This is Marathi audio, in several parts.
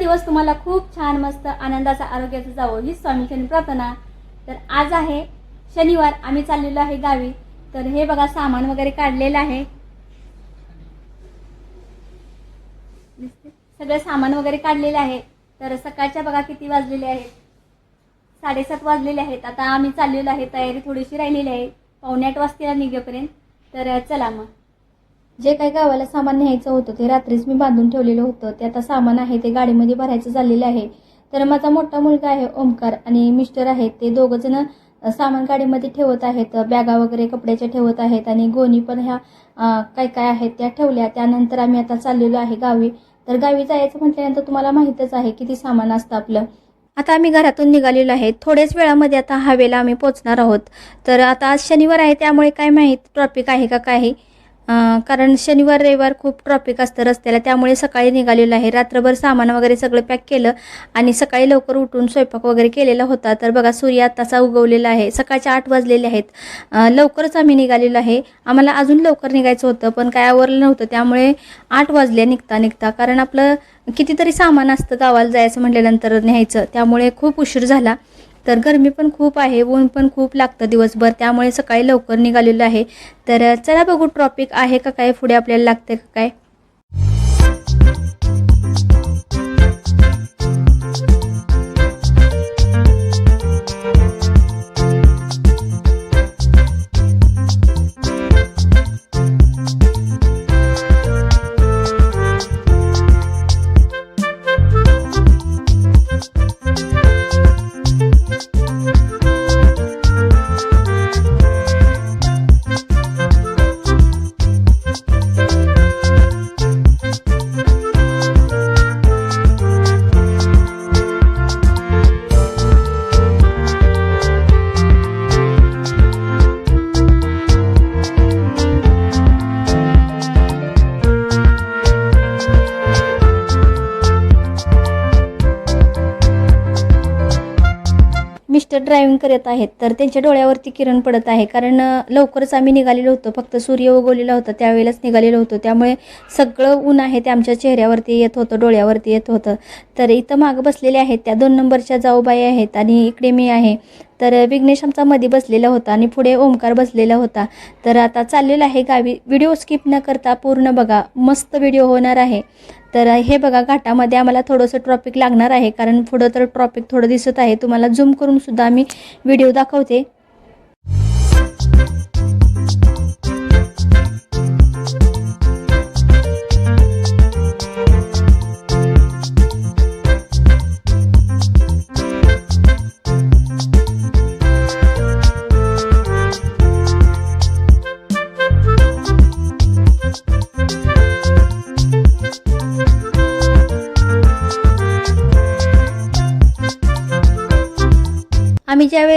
दिवस तुम्हाला खूप छान मस्त आनंदाचा आरोग्याचा जावं ही स्वामीचरणी प्रार्थना. तर आज आहे शनिवार आम्ही चाललेलो आहे गावी. तर हे बघा सामान वगैरे काढलेलं आहे. सगळं सामान वगैरे काढलेलं आहे. तर सकाळच्या बघा किती वाजलेले आहेत. साडेसात वाजलेले आहेत. आता आम्ही चाललेलो आहे तयारी थोडीशी राहिलेली आहे. पावणे आठ वाजता निघेपर्यंत. तर चला मग. जे काही गावाला सामान न्यायचं होतं ते रात्रीच मी बांधून ठेवलेलं होतं. ते आता सामान आहे ते गाडीमध्ये भरायचं झालेलं आहे. तर माझा मोठा मुलगा आहे ओमकार आणि मिस्टर आहेत. ते दोघं जण सामान गाडीमध्ये ठेवत आहेत बॅगा वगैरे कपड्याच्या ठेवत आहेत आणि गोणी पण ह्या काय काय आहेत त्या ठेवल्या. त्यानंतर आम्ही आता चाललेलो आहे गावी. तर गावी जायचं म्हटल्यानंतर तुम्हाला माहीतच आहे किती सामान असतं आपलं. आता आम्ही घरातून निघालेलो आहे. थोड्याच वेळामध्ये आता हवेला आम्ही पोहोचणार आहोत. तर आता आज शनिवार आहे त्यामुळे काय माहीत ट्रॉफिक आहे का काही कारण शनिवार रविवार खूप ट्रॉफिक असतं रस्त्याला त्यामुळे सकाळी निघालेलं आहे. रात्रभर सामान वगैरे सगळं पॅक केलं आणि सकाळी लवकर उठून स्वयंपाक वगैरे केलेला होता. तर बघा सूर्य आत्ताचा उगवलेला आहे. सकाळच्या आठ वाजलेले आहेत. लवकरच आम्ही निघालेलो आहे. आम्हाला अजून लवकर निघायचं होतं पण काय आवरलं नव्हतं. त्यामुळे आठ वाजले निघता निघता. कारण आपलं कितीतरी सामान असतं गावाला जायचं म्हटल्यानंतर न्यायचं. त्यामुळे खूप उशीर झाला. तर गरमी पण खूप आहे ऊन पण खूप लागतं दिवसभर त्यामुळे सकाळी लवकर निघालेलं आहे. तर चला बघू ट्रॉपिक आहे का काय पुढे आपल्याला लागते का काय? मिस्टर ड्रायव्हिंग करत आहेत तर त्यांच्या डोळ्यावरती किरण पडत आहे. कारण लवकरच आम्ही निघालेलो होतो. फक्त सूर्य उगवलेला होता त्यावेळेलाच निघालेलो होतो. त्यामुळे सगळं ऊन आहे ते आमच्या चेहऱ्यावरती येत होतं डोळ्यावरती येत होतं. तर इथं मागं बसलेले आहेत त्या दोन नंबरच्या जाऊबाई आहेत आणि इकडे मी आहे. तर विघ्नेश आमचा मध्ये बसलेला होता आणि पुढे ओमकार बसलेला होता. तर आता चाललेला आहे गावी. व्हिडिओ स्किप न करता पूर्ण बघा. मस्त व्हिडिओ होणार आहे. तर हे बघा घाटामध्ये आम्हाला थोडंसं ट्रॉपिक लागणार आहे. कारण पुढं तर ट्रॉपिक थोडं दिसत आहे. तुम्हाला झूम करून सुद्धा आम्ही व्हिडिओ दाखवते.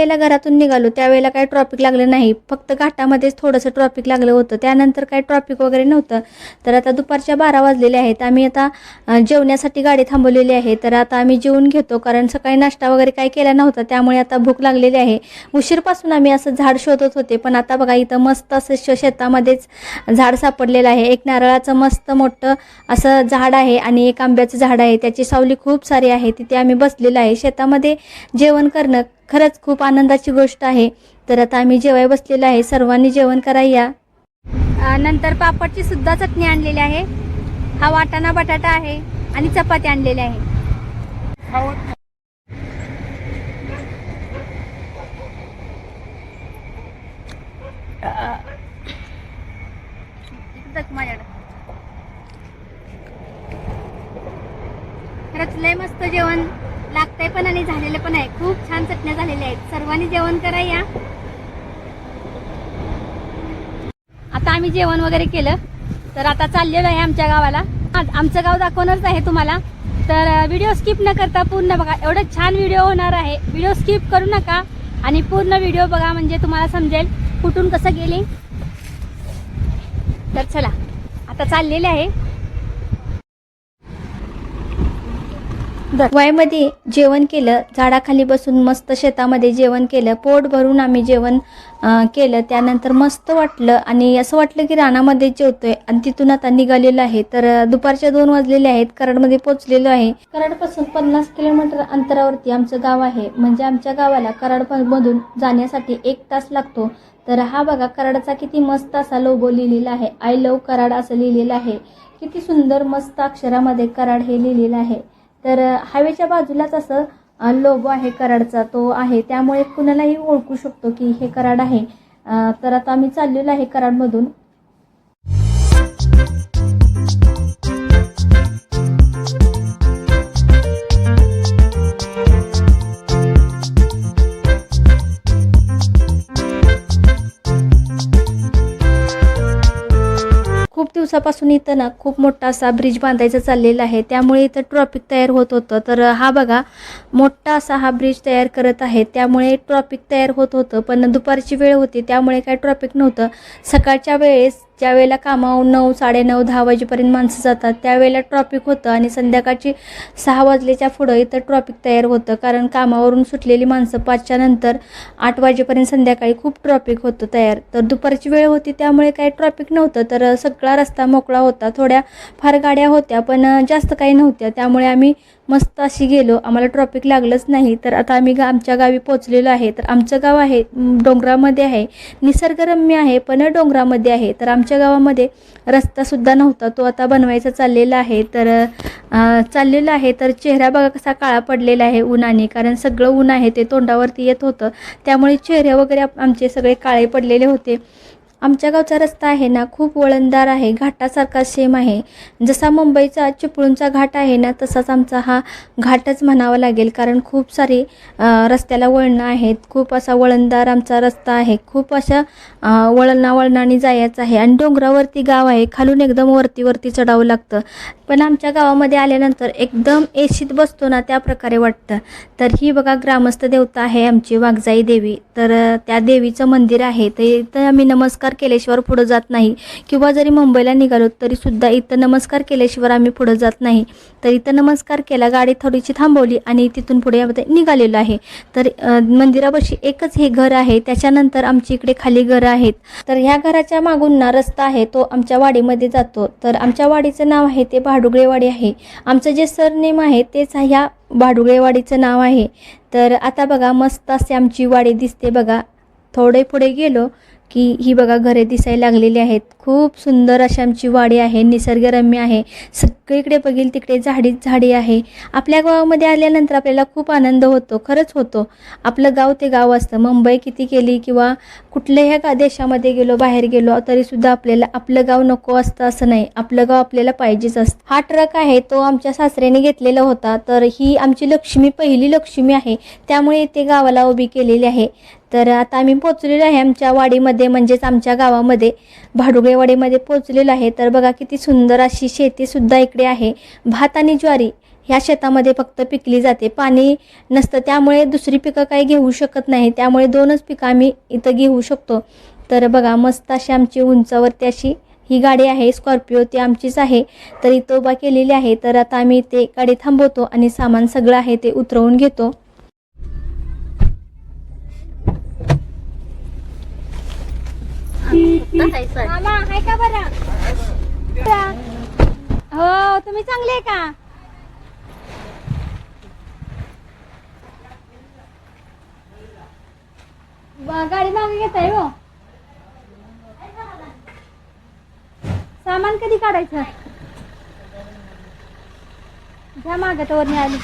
वेळेला घरातून निघालो त्यावेळेला काही ट्रॉफिक लागलं नाही. फक्त घाटामध्येच थोडंसं ट्रॉफिक लागलं होतं. त्यानंतर काही ट्रॉफिक वगैरे नव्हतं. तर आता दुपारच्या बारा वाजलेले आहेत. आम्ही आता जेवण्यासाठी गाडी थांबवलेली आहे. तर आता आम्ही जेवून घेतो. कारण सकाळी नाश्ता वगैरे काही केला नव्हता. त्यामुळे आता भूक लागलेली आहे. उशीरपासून आम्ही असं झाड शोधत होते. पण आता बघा इथं मस्त असं शेतामध्येच झाड सापडलेलं आहे. एक नारळाचं मस्त मोठं असं झाड आहे आणि एक आंब्याचं झाड आहे. त्याची सावली खूप सारी आहे. तिथे आम्ही बसलेलं आहे. शेतामध्ये जेवण करणं खरंच खूप आनंदाची गोष्ट आहे. तर आता आम्ही जेवाय बसलेलो आहे. सर्वांनी जेवण करायला नंतर पापडची सुद्धा चटणी आणलेली आहे. हा वाटाणा बटाटा आहे आणि चपाती आणलेली आहे. खरंच लय मस्त जेवण. लागते पण आणि झालेले पण आहे. खूप छान चटण्या झालेल्या आहेत. सर्वांनी जेवण करा या. आता आम्ही जेवण वगैरे केलं. तर आता चाललेलो आहे आमच्या गावाला. आमचं गाव दाखवणारच आहे तुम्हाला. तर व्हिडिओ स्किप न करता पूर्ण बघा. एवढं छान व्हिडिओ होणार आहे. व्हिडिओ स्किप करू नका. आणि पूर्ण व्हिडिओ बघा म्हणजे तुम्हाला समजेल कुठून कसं गेले. तर चला आता चाललेले आहे. वयामध्ये जेवण केलं झाडाखाली बसून मस्त शेतामध्ये जेवण केलं पोट भरून आम्ही जेवण केलं. त्यानंतर मस्त वाटलं आणि असं वाटलं की रानामध्ये जेवतोय आणि तिथून आता निघालेलो आहे. तर दुपारच्या दोन वाजलेले आहेत. कराडमध्ये पोहोचलेलो आहे. कराडपासून पन्नास किलोमीटर अंतरावरती आमचं गाव आहे. म्हणजे आमच्या गावाला कराडमधून जाण्यासाठी एक तास लागतो. तर हा बघा कराडचा किती मस्त असा लोगो लिहिलेला आहे. आय लव कराड असं लिहिलेलं आहे. किती सुंदर मस्त अक्षरामध्ये कराड हे लिहिलेलं आहे. तर हायवेच्या बाजूलाच असं लोगो आहे कराडचा तो आहे. त्यामुळे कुणालाही ओळखू शकतो की हे कराड आहे. तर आता आम्ही चाललेलो आहे कराडमधून. दिवसापासून इथं ना खूप मोठा असा ब्रिज बांधायचा चाललेला आहे. त्यामुळे इथं ट्रॉफिक तयार होत होतं. तर हा बघा मोठा असा हा ब्रिज तयार करत आहे. त्यामुळे ट्रॉफिक तयार होत होतं. पण दुपारची वेळ होती. त्यामुळे काय ट्रॉफिक नव्हतं. सकाळच्या वेळेस ज्यावेळेला कामावून नऊ साडेनऊ दहा वाजेपर्यंत माणसं जातात त्यावेळेला ट्रॉफिक होतं आणि संध्याकाळची सहा वाजल्याच्या पुढं इथं ट्रॉफिक तयार होतं. कारण कामावरून सुटलेली माणसं पाचच्या नंतर आठ वाजेपर्यंत संध्याकाळी खूप ट्रॉफिक होतं तयार. तर दुपारची वेळ होती त्यामुळे काही ट्रॉफिक नव्हतं. तर सगळा रस्ता मोकळा होता. थोड्या फार गाड्या होत्या पण जास्त काही नव्हत्या. त्यामुळे आम्ही मस्त अशी गेलो. आम्हाला ट्रॉफिक लागलंच नाही. तर आता आम्ही गा आमच्या गावी पोचलेलो आहे. तर आमचं गाव आहे डोंगरामध्ये आहे. निसर्गरम्य आहे पण डोंगरामध्ये आहे. तर आमच्या गावामध्ये रस्तासुद्धा नव्हता. तो आता बनवायचा चाललेला आहे. तर चाललेला आहे. तर चेहरा बघा कसा काळा पडलेला आहे उन्हाने. कारण सगळं ऊन आहे ते तोंडावरती येत होतं. त्यामुळे चेहरे वगैरे आमचे सगळे काळे पडलेले होते. आमच्या गावचा रस्ता आहे ना खूप वळणदार आहे घाटासारखा सेम आहे. जसा मुंबईचा चिपळूणचा घाट आहे ना तसाच आमचा हा घाटच म्हणावा लागेल. कारण खूप सारी रस्त्याला वळणं आहेत. खूप असा वळणदार आमचा रस्ता आहे. खूप अशा वळणा वळणाने जायचं आहे. आणि डोंगरावरती गाव आहे. खालून एकदम वरती वरती चढावं लागतं. पण आमच्या गावामध्ये आल्यानंतर एकदम एशीत बसतो ना त्या प्रकारे वाटतं. तर ही बघा ग्रामस्थ देवता आहे आमची वाघजाई देवी. तर त्या देवीचं मंदिर आहे. तर इथं आम्ही नमस्कार केल्याशिवाय पुढं जात नाही. किंवा जरी मुंबईला निघालो तरीसुद्धा इथं नमस्कार केल्याशिवाय आम्ही पुढं जात नाही. तर इथं नमस्कार केला गाडी थोडीशी थांबवली आणि तिथून पुढे यामध्ये निघालेलो आहे. तर मंदिरापाशी एकच हे घर आहे. त्याच्यानंतर आमची इकडे खाली घरं आहेत. तर ह्या घराच्या मागून ना रस्ता आहे तो आमच्या वाडीमध्ये जातो. तर आमच्या वाडीचं नाव आहे ते भाडुगळेवाडी आहे. आमचं जे सरनेम आहे तेच ह्या भाडुगळेवाडीचं नाव आहे. तर आता बघा मस्त असे आमची वाडी दिसते बघा. थोडे पुढे गेलो की ही बघा घरे दिसायला लागलेली आहेत. खूप सुंदर अशी आमची वाडी आहे निसर्गरम्य आहे. सगळीकडे बघील तिकडे झाडीच झाडी आहे. आपल्या गावामध्ये आल्यानंतर आपल्याला खूप आनंद होतो खरंच होतो. आपलं गाव ते गाव असतं. मुंबई किती केली किंवा कुठल्याही का देशामध्ये गेलो बाहेर गेलो तरीसुद्धा आपल्याला आपलं गाव नको असतं असं नाही. आपलं गाव आपल्याला पाहिजेच असतं. हा ट्रक आहे तो आमच्या सासऱ्याने घेतलेला होता. तर ही आमची लक्ष्मी पहिली लक्ष्मी आहे. त्यामुळे ते गावाला उभी केलेली आहे. तर आता आम्ही पोचलेलो आहे आमच्या वाडीमध्ये म्हणजेच आमच्या गावामध्ये. भाडुगेवाडीमध्ये पोचलेलो आहे. तर बघा किती सुंदर अशी शेतीसुद्धा इकडे आहे. भात आणि ज्वारी ह्या शेतामध्ये फक्त पिकली जाते. पाणी नसतं. त्यामुळे दुसरी पिकं काही घेऊ शकत नाही. त्यामुळे दोनच पिकं आम्ही इथं घेऊ शकतो. तर बघा मस्त अशी आमची उंचावरती अशी ही गाडी आहे. स्कॉर्पिओ ती आमचीच आहे. तर इथं उभा केलेली आहे. तर आता आम्ही ते गाडी थांबवतो आणि सामान सगळं आहे ते उतरवून घेतो. मामा आहे का बरं? हो तुम्ही चांगले आहे का? ब- गाडी मागे घेताय हो. सामान कधी काढायचं? घ्या मागे तर वरणी आली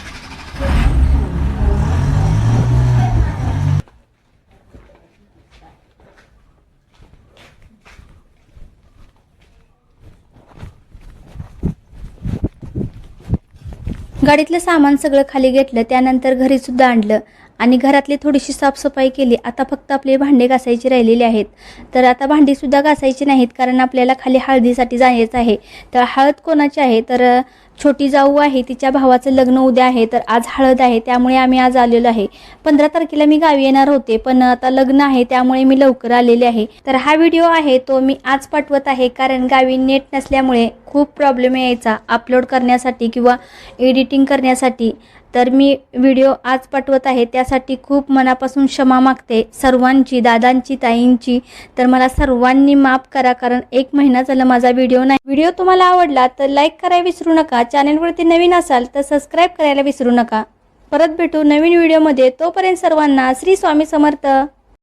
गाडीतलं सामान सगळं खाली घेतलं त्यानंतर घरीसुद्धा आणलं. आणि घरातली थोडीशी साफसफाई केली. आता फक्त आपले भांडे घासायचे राहिलेले आहेत. तर आता भांडीसुद्धा घासायची नाहीत कारण आपल्याला खाली हळदीसाठी जायचं आहे. तर हळद कोणाची आहे? तर छोटी जाऊ आहे. तिच्या भावाचं लग्न उद्या आहे. तर आज हळद आहे. त्यामुळे आम्ही आज आलेलो आहे. पंधरा तारखेला मी गावी येणार होते. पण आता लग्न आहे. त्यामुळे मी लवकर आलेले आहे. तर हा व्हिडिओ आहे. तो मी आज पाठवत आहे. कारण गावी नेट नसल्यामुळे खूप प्रॉब्लेम यायचा. अपलोड करण्यासाठी किंवा एडिटिंग करण्यासाठी. तर मी व्हिडिओ आज पाठवत आहे. त्यासाठी खूप मनापासून क्षमा मागते. सर्वांची दादांची ताईंची. तर मला सर्वांनी माफ करा कारण एक महिना झाला माझा व्हिडिओ नाही. व्हिडिओ तुम्हाला आवडला तर लाईक करायला विसरू नका. चॅनलवरती नवीन असाल तर सबस्क्राईब करायला विसरू नका. परत भेटू नवीन व्हिडिओमध्ये. तोपर्यंत सर्वांना श्री स्वामी समर्थ.